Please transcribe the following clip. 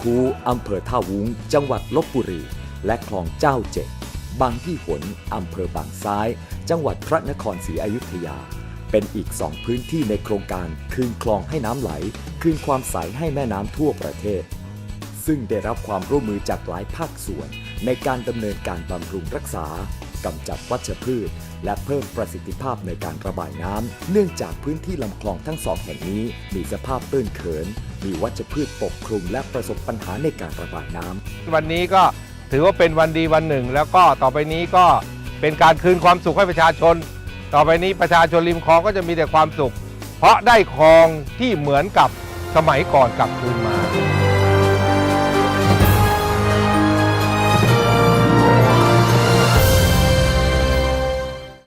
คูอำเภอท่าวุ้ง จังหวัดลบบุรี และคลองเจ้าเจ็ดบางที่หนอำเภอบางซ้าย จังหวัดพระนครศรีอยุธยา เป็นอีกสองพื้นที่ในโครงการคืนคลองให้น้ำไหล คืนความใสให้แม่น้ำทั่วประเทศ ซึ่งได้รับความร่วมมือจากหลายภาคส่วนในการดำเนินการบำรุงรักษา กำจัดวัชพืช และเพิ่มประสิทธิภาพในการระบายน้ำ เนื่องจากพื้นที่ลำคลองทั้งสองแห่งนี้มีสภาพตื้นเขิน มีวัชพืชปกคลุมและประสบปัญหาในการระบายน้ำ วันนี้ก็ถือว่าเป็นวันดีวันหนึ่ง แล้วก็ต่อไปนี้ก็เป็นการคืนความสุขให้ประชาชน ต่อไปนี้ประชาชนริมคลองก็จะมีแต่ความสุข เพราะได้คลองที่เหมือนกับสมัยก่อนกลับคืนมา